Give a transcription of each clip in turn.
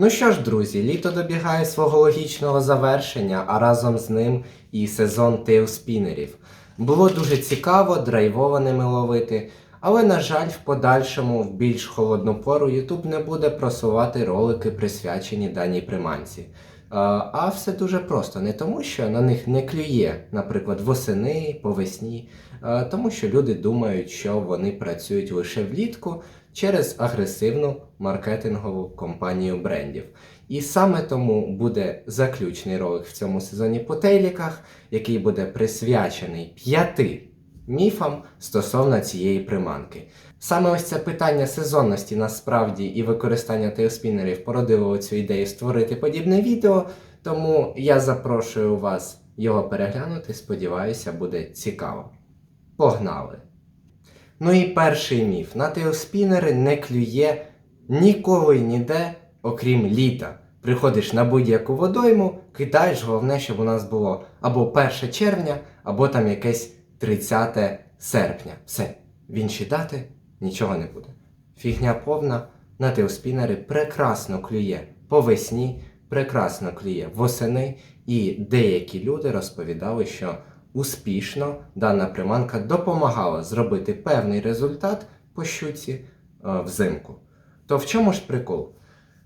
Ну що ж, друзі, літо добігає свого логічного завершення, а разом з ним і сезон тейлспінерів. Було дуже цікаво, драйвово ними ловити, але, на жаль, в подальшому, в більш холодну пору, YouTube не буде просувати ролики, присвячені даній приманці. Е, А все дуже просто, не тому, що на них не клює, наприклад, восени, по весні, е, тому що люди думають, що вони працюють лише влітку через агресивну маркетингову компанію брендів. І саме тому буде заключний ролик в цьому сезоні по тейліках, який буде присвячений п'яти міфам стосовно цієї приманки. Саме ось це питання сезонності насправді і використання тейлспінерів породило цю ідею створити подібне відео, тому я запрошую вас його переглянути. Сподіваюся, буде цікаво. Погнали! Ну і перший міф. На тейлспінери не клює ніколи ніде, окрім літа. Приходиш на будь-яку водойму, кидаєш, головне, щоб у нас було або 1 червня, або там якесь 30 серпня. Все. В інші дати нічого не буде. Фігня повна, на тейлспінери прекрасно клює по весні, прекрасно клює восени, і деякі люди розповідали, що успішно дана приманка допомагала зробити певний результат по щуці е, взимку. То в чому ж прикол?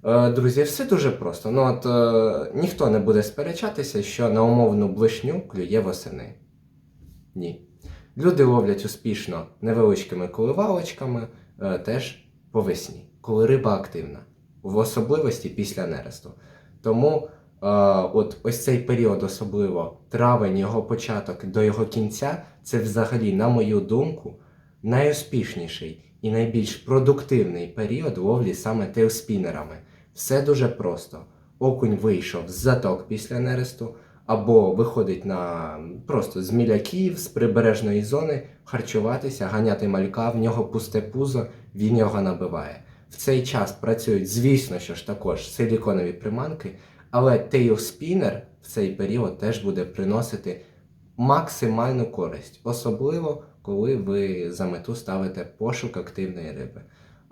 Е, Друзі, все дуже просто. Ну от е, ніхто не буде сперечатися, що на умовну блишню клює восени. Ні. Люди ловлять успішно невеличкими коливалочками е, теж по весні, коли риба активна, в особливості після нересту. Тому от ось цей період, особливо травень, його початок до його кінця, це взагалі, на мою думку, найуспішніший і найбільш продуктивний період ловлі саме тейлспінерами. Все дуже просто. Окунь вийшов з заток після нересту, або виходить на просто з міляків, з прибережної зони, харчуватися, ганяти малька, в нього пусте пузо, він його набиває. В цей час працюють, звісно, що ж також силіконові приманки, але тейлспінер в цей період теж буде приносити максимальну користь, особливо коли ви за мету ставите пошук активної риби.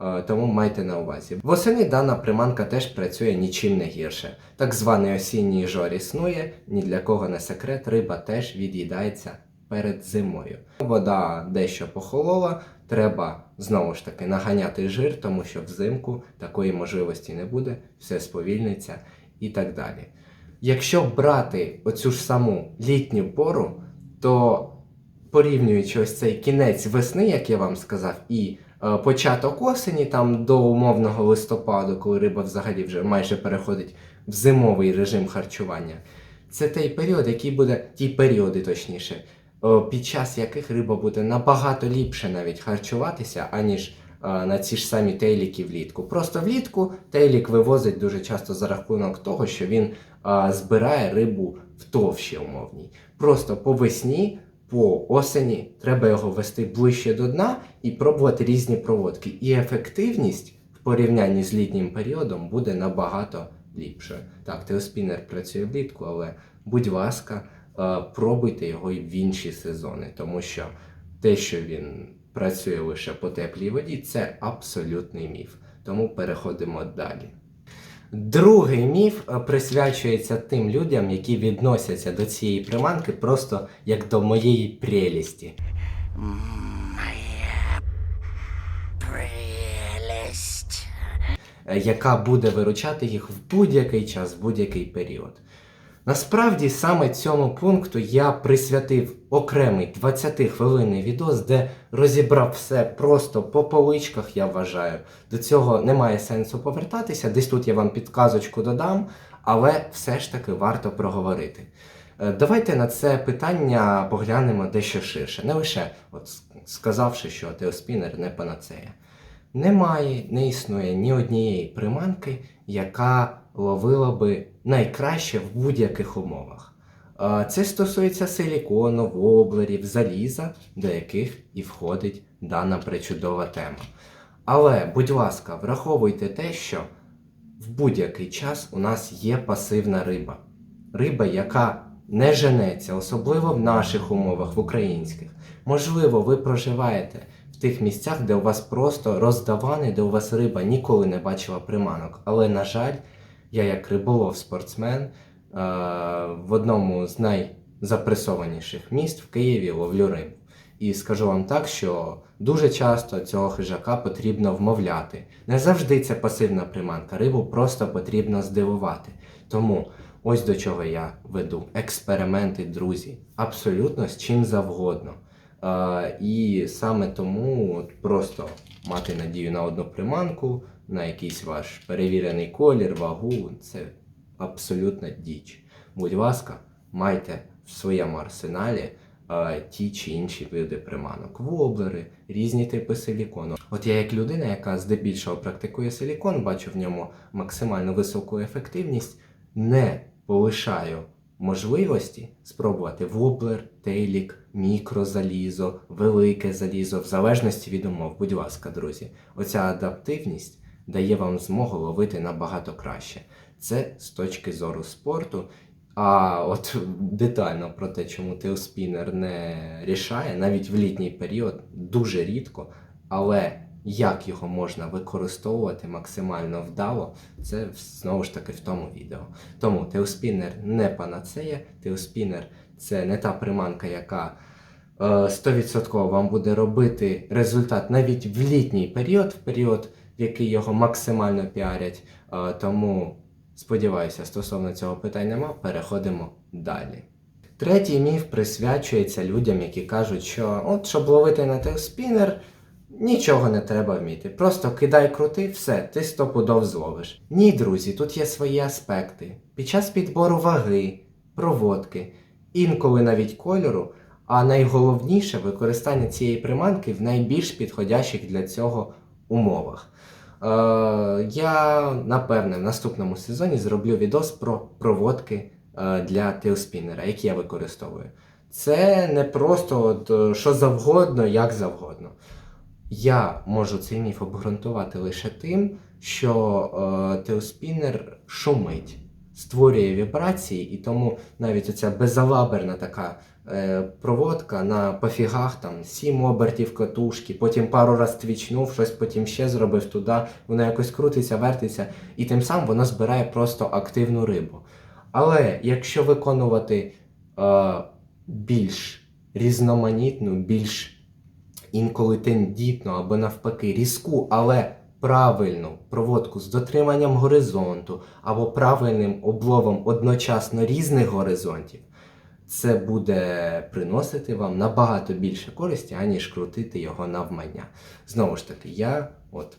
Е, Тому майте на увазі. Восени дана приманка теж працює нічим не гірше. Так званий осінній жор існує, ні для кого не секрет, риба теж від'їдається перед зимою. Вода дещо похолола, треба знову ж таки наганяти жир, тому що взимку такої можливості не буде, все сповільниться і так далі. Якщо брати оцю ж саму літню пору, то порівнюючи ось цей кінець весни, як я вам сказав, і е, початок осені, там до умовного листопаду, коли риба взагалі вже майже переходить в зимовий режим харчування, це той період, який буде, ті періоди точніше, е, під час яких риба буде набагато ліпше навіть харчуватися, аніж е, на ці ж самі тейліки влітку. Просто влітку тейлік вивозить дуже часто за рахунок того, що він збирає рибу в товщі умовній. Просто по весні по осені треба його вести ближче до дна і пробувати різні проводки. І ефективність в порівнянні з літнім періодом буде набагато ліпшою. Так, теоспінер працює влітку, але будь ласка, е, пробуйте його і в інші сезони, тому що те, що він працює лише по теплій воді, це абсолютний міф. Тому переходимо далі. Другий міф е, присвячується тим людям, які відносяться до цієї приманки просто як до моєї прелісті. Моя прелесть. е, яка буде виручати їх в будь-який час, в будь-який період. Насправді саме цьому пункту я присвятив окремий 20-хвилинний відос, де розібрав все просто по поличках, я вважаю. До цього немає сенсу повертатися. Десь тут я вам підказочку додам, але все ж таки варто проговорити. Е, Давайте на це питання поглянемо дещо ширше. Не лише от, сказавши, що теоспінер не панацея. Немає, не існує ні однієї приманки, яка ловила би найкраще в будь-яких умовах. Це стосується силікону, воблерів, заліза, до яких і входить дана причудова тема. Але, будь ласка, враховуйте те, що в будь-який час у нас є пасивна риба. Риба, яка не женеться, особливо в наших умовах, в українських. Можливо, ви проживаєте тих місцях, де у вас просто роздавани, де у вас риба ніколи не бачила приманок. Але, на жаль, Я як риболов спортсмен е, в одному з найзапресованіших міст в Києві ловлю рибу. І скажу вам так, що дуже часто цього хижака потрібно вмовляти. Не завжди це пасивна приманка, рибу просто потрібно здивувати. Тому ось до чого я веду. Експерименти, друзі, абсолютно з чим завгодно. І саме тому просто мати надію на одну приманку, на якийсь ваш перевірений колір, вагу це абсолютна діч. Будь ласка, майте в своєму арсеналі ті чи інші види приманок, воблери, різні типи силікону. От я як людина, яка здебільшого практикує силікон, бачу в ньому максимально високу ефективність, не полишаю можливості спробувати воблер, тейлік, мікрозалізо, велике залізо, в залежності від умов. Будь ласка, друзі, оця адаптивність дає вам змогу ловити набагато краще. Це з точки зору спорту. А от детально про те, чому теоспінер не рішає, навіть в літній період дуже рідко, але як його можна використовувати максимально вдало, це знову ж таки в тому відео. Тому теоспінер не панацея, теоспінер це не та приманка, яка е, 100% вам буде робити результат навіть в літній період, в період, в який його максимально піарять. Е, Тому сподіваюся, стосовно цього питань нема. Переходимо далі. Третій міф присвячується людям, які кажуть, що от щоб ловити на теоспінер, нічого не треба вміти. Просто кидай крути, все, ти стопудов зловиш. Ні, друзі, тут є свої аспекти. Під час підбору ваги, проводки, інколи навіть кольору, а найголовніше використання цієї приманки в найбільш підходящих для цього умовах. Е, я напевне в наступному сезоні зроблю відос про проводки е, для теоспінера, які я використовую. Це не просто от, е, що завгодно, як завгодно. Я можу цей міф обґрунтувати лише тим, що е, теоспінер шумить, створює вібрації, і тому навіть оця безалаберна така е, проводка на пофігах, там 7 обертів катушки, потім пару раз твічнув, щось потім ще зробив туди, воно якось крутиться, вертиться, і тим самим воно збирає просто активну рибу. Але якщо виконувати е, більш різноманітну, більш інколи тендітну або навпаки різку, але правильну проводку з дотриманням горизонту або правильним обловом одночасно різних горизонтів, це буде приносити вам набагато більше користі, аніж крутити його навмання. Знову ж таки, я от.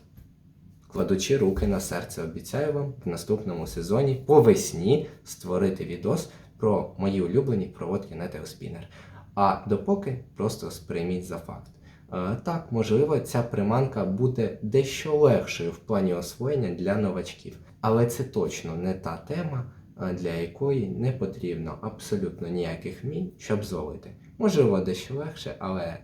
Кладучи руки на серце, обіцяю вам в наступному сезоні по весні створити відос про мої улюблені проводки на теоспінер. А допоки просто сприйміть за факт. Е, Так, можливо, ця приманка буде дещо легшою в плані освоєння для новачків, але це точно не та тема, е, для якої не потрібно абсолютно ніяких вмінь, щоб зловити. Можливо, дещо легше, але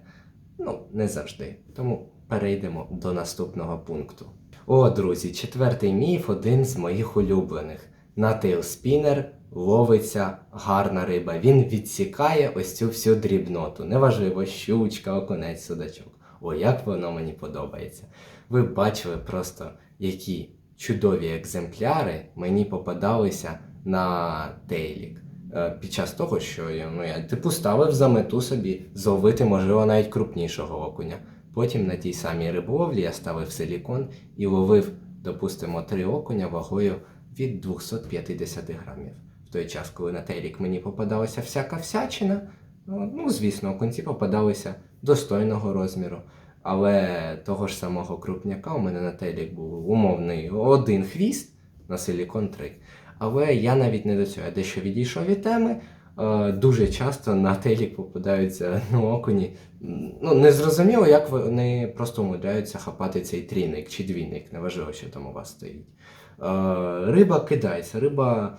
ну, не завжди. Тому перейдемо до наступного пункту. О, друзі, четвертий міф один з моїх улюблених. На тейлспінер ловиться гарна риба. Він відсікає ось цю всю дрібноту. Неважливо, щучка, окунець, судачок. О, як воно мені подобається. Ви бачили просто, які чудові екземпляри мені попадалися на тейлік. Е, Під час того, що ну, я типу ставив за мету собі зловити, можливо, навіть крупнішого окуня. Потім на тій самій риболовлі я ставив силікон і ловив, допустимо, три окуня вагою від 250 грамів. В той час, коли на тейлік мені попадалася всяка всячина, ну, звісно, окунці попадалися достойного розміру. Але того ж самого крупняка у мене на тейлік був умовний один хвіст, на силікон три. Але я навіть не до цього. Я дещо відійшов від теми. Е, Дуже часто на тейлік попадаються ну, окуні. Ну, не зрозуміло, як вони просто умудряються хапати цей трійник чи двійник, неважливо, що там у вас стоїть. Е, Риба кидається, риба,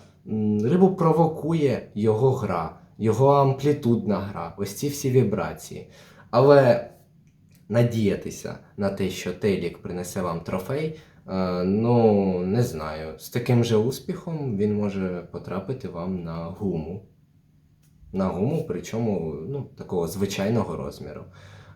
рибу провокує його гра, його амплітудна гра, ось ці всі вібрації. Але надіятися на те, що Тейлік принесе вам трофей, е, ну не знаю. З таким же успіхом він може потрапити вам на гуму. На гуму, причому ну, такого звичайного розміру.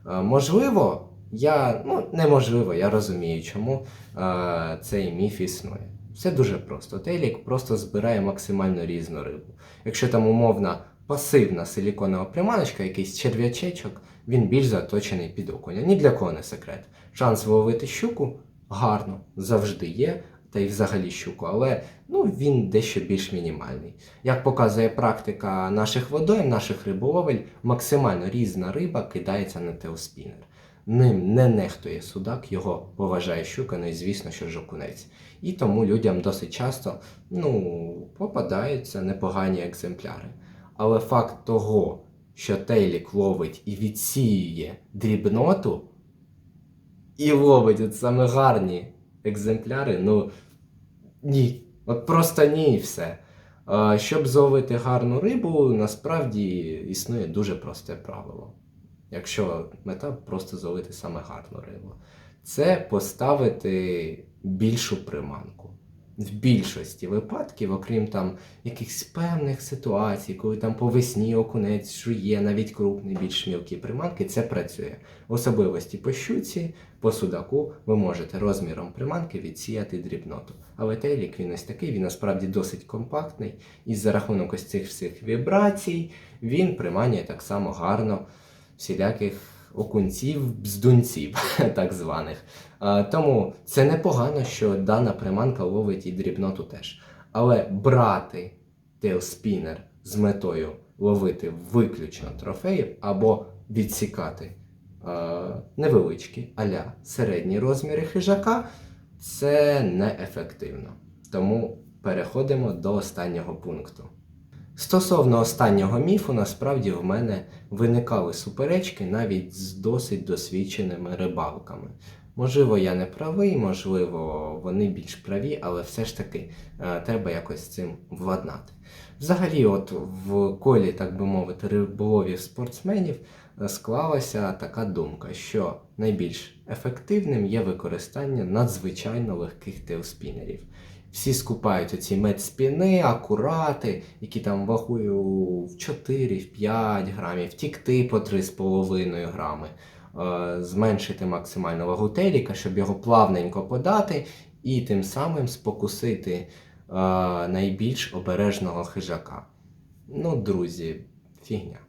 Е, Можливо, я, ну неможливо, я розумію, чому е, цей міф існує. Все дуже просто. Тейлік просто збирає максимально різну рибу. Якщо там умовна пасивна силіконова приманочка, якийсь черв'ячечок, він більш заточений під окуня. Ні для кого не секрет. Шанс виловити щуку гарно, завжди є, та й взагалі щуку, але ну, він дещо більш мінімальний. Як показує практика наших водойм, наших риболовель, максимально різна риба кидається на теоспінер. Ним не нехтує судак, його поважає щука, ну і звісно, що жокунець. І тому людям досить часто ну, попадаються непогані екземпляри. Але факт того, що Тейлік ловить і відсіює дрібноту, і ловить от саме гарні екземпляри, ну ні. От просто ні і все. Щоб зловити гарну рибу, насправді існує дуже просте правило. Якщо мета просто зловити саме гарну рибу, це поставити більшу приманку. В більшості випадків, окрім там якихось певних ситуацій, коли там по весні окунець жує, навіть крупний, більш мілкі приманки, це працює. Особливості по щуці, по судаку ви можете розміром приманки відсіяти дрібноту. Але тейлік він ось такий, він насправді досить компактний, і за рахунок ось цих всіх вібрацій він приманює так само гарно всіляких окунців, бздунців, так званих. Тому це непогано, що дана приманка ловить і дрібноту теж. Але брати тейлспінер з метою ловити виключно трофеїв або відсікати невеличкі аля середні розміри хижака, це неефективно. Тому переходимо до останнього пункту. Стосовно останнього міфу, насправді в мене виникали суперечки навіть з досить досвідченими рибалками. Можливо, я не правий, можливо, вони більш праві, але все ж таки е, треба якось з цим владнати. Взагалі, от в колі, так би мовити, риболовів спортсменів е, склалася така думка, що найбільш ефективним є використання надзвичайно легких теоспінерів. Всі скупають оці медспіни, акурати, які там вагою в 4-5 грамів, тікти по 3,5 грами, е, зменшити максимальну вагу теліка, щоб його плавненько подати, і тим самим спокусити е, найбільш обережного хижака. Ну, друзі, фігня.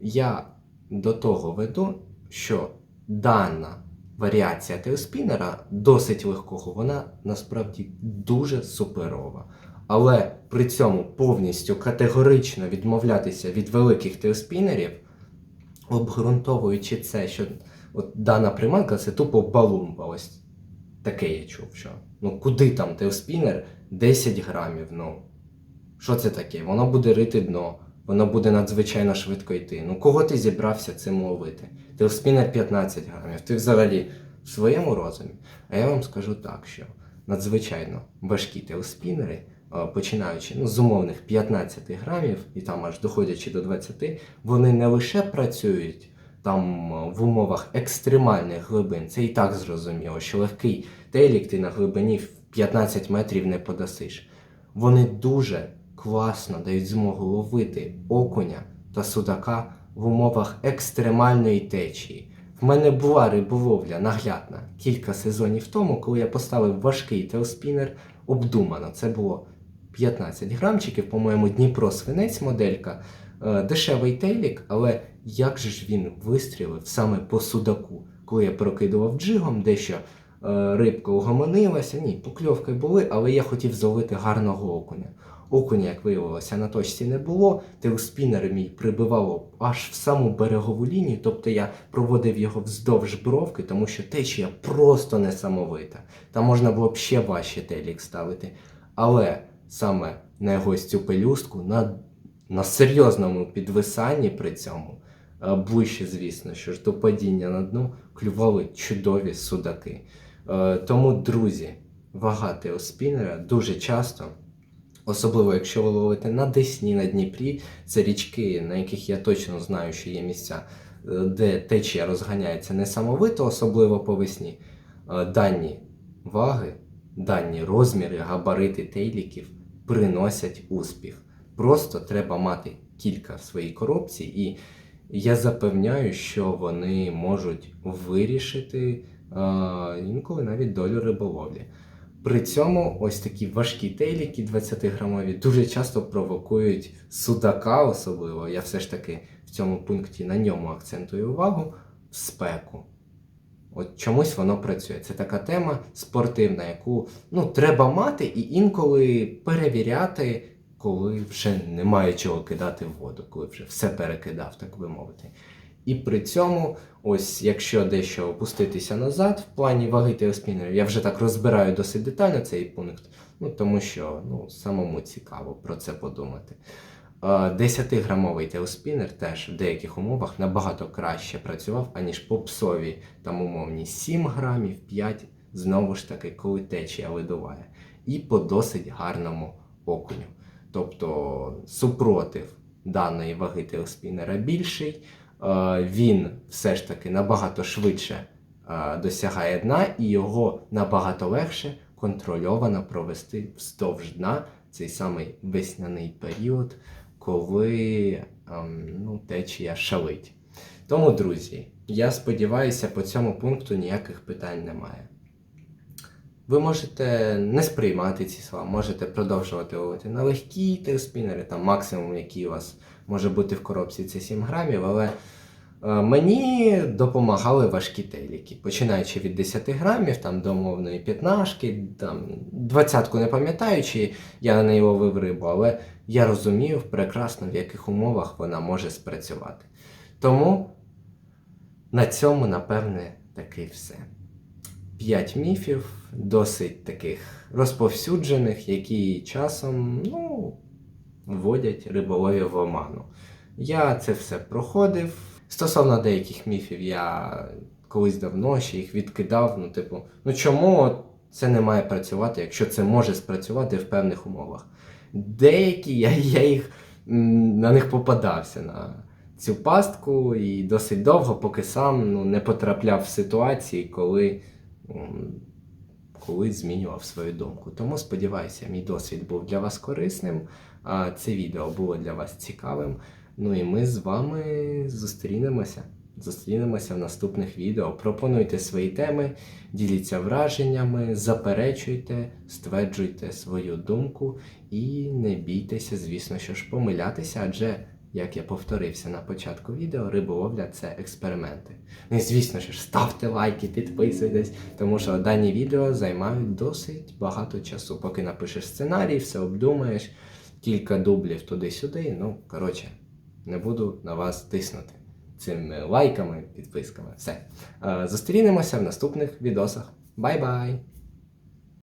Я до того веду, що дана варіація теоспінера досить легкого, вона насправді дуже суперова. Але при цьому повністю категорично відмовлятися від великих теоспінерів, обґрунтовуючи це, що от дана приманка це тупо балумба. Ось таке я чув. що Ну куди там теоспінер 10 грамів? Ну що це таке? Воно буде рити дно, воно буде надзвичайно швидко йти. Ну кого ти зібрався цим ловити? Теоспінер 15 грамів. Ти взагалі в своєму розумі. А я вам скажу так, що надзвичайно важкі теоспінери, е, починаючи ну, з умовних 15 грамів і там аж доходячи до 20, вони не лише працюють там в умовах екстремальних глибин, це і так зрозуміло, що легкий телік ти на глибині в 15 метрів не подасиш. Вони дуже класно дають змогу ловити окуня та судака в умовах екстремальної течії. В мене була риболовля наглядна кілька сезонів тому, коли я поставив важкий теоспінер обдумано. Це було 15 грамчиків, по-моєму, Дніпро свинець моделька, е, дешевий тейлік, але як же ж він вистрілив саме по судаку, коли я прокидував джигом, дещо е, рибка угомонилася. Ні, покльовки були, але я хотів зловити гарного окуня. Окуня, як виявилося, на точці не було. Теоспінер мій прибивало аж в саму берегову лінію, тобто я проводив його вздовж бровки, тому що течія просто несамовита. Там можна було б ще важче телік ставити. Але саме на його цю пелюстку, на, на серйозному підвисанні при цьому, е, ближче, звісно, що ж до падіння на дно, клювали чудові судаки. Е, Тому, друзі, вага теоспінера дуже часто. Особливо, якщо ви ловите на Десні, на Дніпрі, це річки, на яких я точно знаю, що є місця, е, де течія розганяється несамовито, особливо по весні. Е, Дані ваги, дані розміри, габарити тейліків приносять успіх. Просто треба мати кілька в своїй коробці, і я запевняю, що вони можуть вирішити е, інколи навіть долю риболовлі. При цьому ось такі важкі тейліки 20-грамові дуже часто провокують судака, особливо. Я все ж таки в цьому пункті на ньому акцентую увагу спеку. От чомусь воно працює. Це така тема спортивна, яку ну, треба мати і інколи перевіряти, коли вже немає чого кидати в воду, коли вже все перекидав, так би мовити. І при цьому, ось якщо дещо опуститися назад в плані ваги теоспінерів, я вже так розбираю досить детально цей пункт, ну тому що ну, самому цікаво про це подумати. Е, 10-грамовий теоспінер теж в деяких умовах набагато краще працював, аніж попсові там умовні 7 грамів, 5, знову ж таки, коли течія видуває. І по досить гарному окуню. Тобто супротив даної ваги теоспінера більший, він все ж таки набагато швидше е, досягає дна, і його набагато легше контрольовано провести вздовж дна цей самий весняний період, коли ем, ну, течія шалить. Тому, друзі, я сподіваюся, по цьому пункту ніяких питань немає. Ви можете не сприймати ці слова, можете продовжувати ловити на легкі теоспінери, там максимум, який у вас може бути в коробці, це 7 грамів, але е, мені допомагали важкі тейліки, починаючи від 10 грамів, там до умовної п'ятнашки, там двадцятку не пам'ятаючи, я на неї ловив рибу, але я розумів прекрасно, в яких умовах вона може спрацювати. Тому на цьому, напевне, таки все. П'ять міфів, досить таких розповсюджених, які часом ну, вводять риболовів в оману. Я це все проходив. Стосовно деяких міфів, я колись давно ще їх відкидав. Ну, типу, ну чому це не має працювати, якщо це може спрацювати в певних умовах? Деякі я, я їх на них попадався на цю пастку і досить довго, поки сам ну, не потрапляв в ситуації, коли, коли змінював свою думку. Тому сподіваюся, мій досвід був для вас корисним, а це відео було для вас цікавим. Ну і ми з вами зустрінемося. Зустрінемося в наступних відео. Пропонуйте свої теми, діліться враженнями, заперечуйте, стверджуйте свою думку і не бійтеся, звісно, що ж помилятися, адже, як я повторився на початку відео, риболовля це експерименти. Ну і звісно ж, ставте лайки, підписуйтесь, тому що дані відео займають досить багато часу. Поки напишеш сценарій, все обдумаєш, кілька дублів туди-сюди. Ну, коротше, не буду на вас тиснути цими лайками, підписками. Все. Е, Зустрінемося в наступних відосах. Бай-бай!